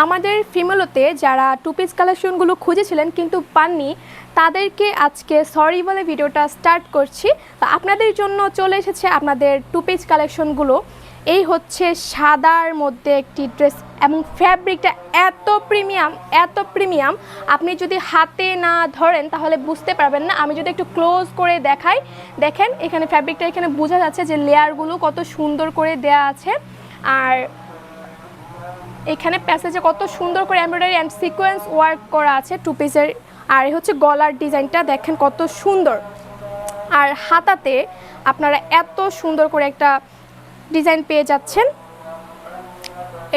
আমাদের ফিমেলোতে যারা two piece কালেকশনগুলো খুঁজেছিলেন কিন্তু পাননি, তাদেরকে আজকে সরি বলে ভিডিওটা স্টার্ট করছি। তো আপনাদের জন্য চলে এসেছে আপনাদের টু পিস কালেকশনগুলো এই হচ্ছে সাদার মধ্যে একটি ড্রেস এবং ফ্যাব্রিকটা এত প্রিমিয়াম এত প্রিমিয়াম আপনি যদি হাতে না ধরেন তাহলে বুঝতে পারবেন না। আমি যদি একটু ক্লোজ করে দেখাই, দেখেন এখানে ফ্যাব্রিকটা এখানে বোঝা যাচ্ছে যে লেয়ারগুলো কত সুন্দর করে দেয়া আছে। আর এখানে প্যাসেজে কত সুন্দর করে এমব্রয়ডারি অ্যান্ড সিকোয়েন্স ওয়ার্ক করা আছে টু পিসের আর হচ্ছে গলার ডিজাইনটা, দেখেন কত সুন্দর। আর হাতাতে আপনারা এত সুন্দর করে একটা ডিজাইন পেয়ে যাচ্ছেন।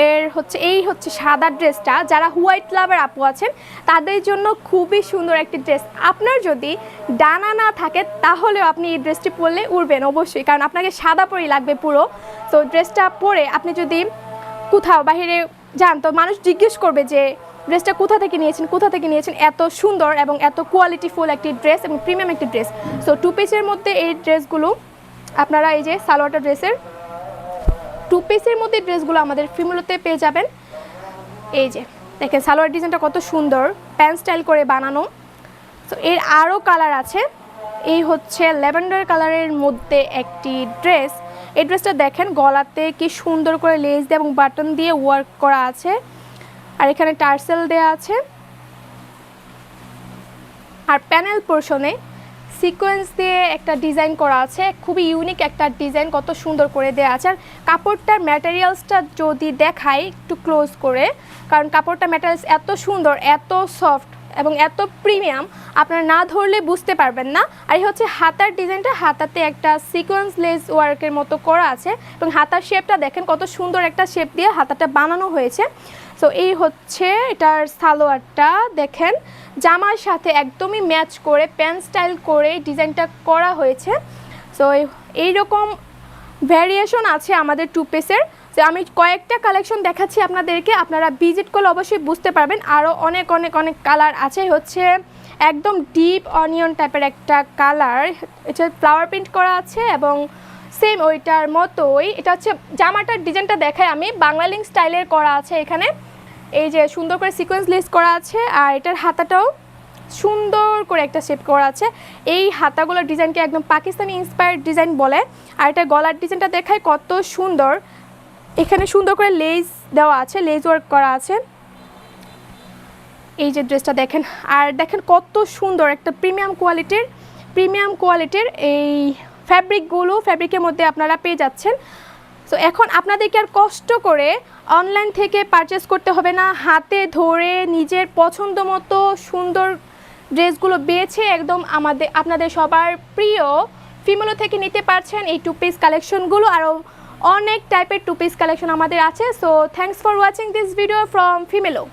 এর হচ্ছে, এই হচ্ছে সাদা ড্রেসটা যারা হোয়াইট লাভার আপু আছেন, তাদের জন্য খুবই সুন্দর একটি ড্রেস আপনার যদি ডানা না থাকে, তাহলেও আপনি এই ড্রেসটি পরলে উড়বেন অবশ্যই, কারণ আপনাকে সাদা পরেই লাগবে পুরো। তো ড্রেসটা পরে আপনি যদি কোথাও বাইরে যান, তো মানুষ জিজ্ঞেস করবে যে, ড্রেসটা কোথা থেকে নিয়েছেন? কোথা থেকে নিয়েছেন? এত সুন্দর এবং এত কোয়ালিটিফুল একটি ড্রেস এবং প্রিমিয়াম একটি ড্রেস সো টু পিসের মধ্যে এই ড্রেসগুলো আপনারা এই যে সালোয়ারটা ড্রেসের টু পিসের মধ্যে ড্রেসগুলো আমাদের ফিমুলোতে পেয়ে যাবেন। এই যে, দেখেন সালোয়ার ডিজাইনটা কত সুন্দর, প্যান্ট স্টাইল করে বানানো। তো এর আরও কালার আছে। এই হচ্ছে ল্যাভেন্ডার কালারের মধ্যে একটি ড্রেস এই ড্রেসটা দেখেন, গলাতে কি সুন্দর করে লেস দিয়ে এবং বাটন দিয়ে ওয়ার্ক করা আছে। আর এখানে টার্সেল দেয়া আছে। আর প্যানেল পোর্শনে সিকোয়েন্স দিয়ে একটা ডিজাইন করা আছে। খুবই ইউনিক একটা ডিজাইন কত সুন্দর করে দেওয়া আছে। আর কাপড়টার ম্যাটেরিয়ালসটা যদি দেখাই একটু ক্লোজ করে, কারণ কাপড়টা ম্যাটেরিয়ালস এত সুন্দর, এত সফট এবং এত প্রিমিয়াম আপনারা না ধরলে বুঝতে পারবেন না। আর এই হচ্ছে হাতার ডিজাইনটা হাতাতে একটা সিকোয়েন্স লেস ওয়ার্কের মতো করা আছে এবং হাতার শেপটা দেখেন কত সুন্দর একটা শেপ দিয়ে হাতাটা বানানো হয়েছে। সো এই হচ্ছে এটার সালোয়ারটা, দেখেন, জামার সাথে একদমই ম্যাচ করে প্যান্ট স্টাইল করে ডিজাইনটা করা হয়েছে। সো এইরকম ভ্যারিয়েশন আছে আমাদের টু পিসের যে আমি কয়েকটা কালেকশন দেখাচ্ছি আপনাদেরকে, আপনারা ভিজিট করলে অবশ্যই বুঝতে পারবেন। আরও অনেক অনেক অনেক কালার আছে। হচ্ছে একদম ডিপ অনিয়ন টাইপের একটা কালার এটা ফ্লাওয়ার প্রিন্ট করা আছে এবং সেম ওইটার মতোই। এটা হচ্ছে জামাটার ডিজাইনটা দেখাই আমি। বাংলা লিঙ্ক স্টাইলের করা আছে এখানে। এই যে সুন্দর করে সিকোয়েন্স লেস করা আছে আর এটার হাতাটাও সুন্দর করে একটা শেপ করা আছে। এই হাতাগুলোর ডিজাইনকে একদম পাকিস্তানি ইন্সপায়ার্ড ডিজাইন বলে। আর এটা গলার ডিজাইনটা দেখায় কত সুন্দর। এখানে সুন্দর করে লেস দেওয়া আছে লেস ওয়ার্ক করা আছে। এই যে ড্রেসটা দেখেন, আর দেখেন কত সুন্দর একটা প্রিমিয়াম কোয়ালিটির প্রিমিয়াম কোয়ালিটির এই ফ্যাব্রিকগুলো ফ্যাব্রিকের মধ্যে আপনারা পেয়ে যাচ্ছেন। সো এখন আপনাদেরকে আর কষ্ট করে অনলাইন থেকে পারচেস করতে হবে না। হাতে ধরে নিজের পছন্দ মতো সুন্দর ড্রেসগুলো বেছে একদম আমাদের, আপনাদের সবার প্রিয়। ফিমেলো থেকে নিতে পারছেন এই টু পিস কালেকশনগুলো আরও অনেক টাইপের টু পিস কালেকশন আমাদের আছে। So thanks for watching this video from Femelo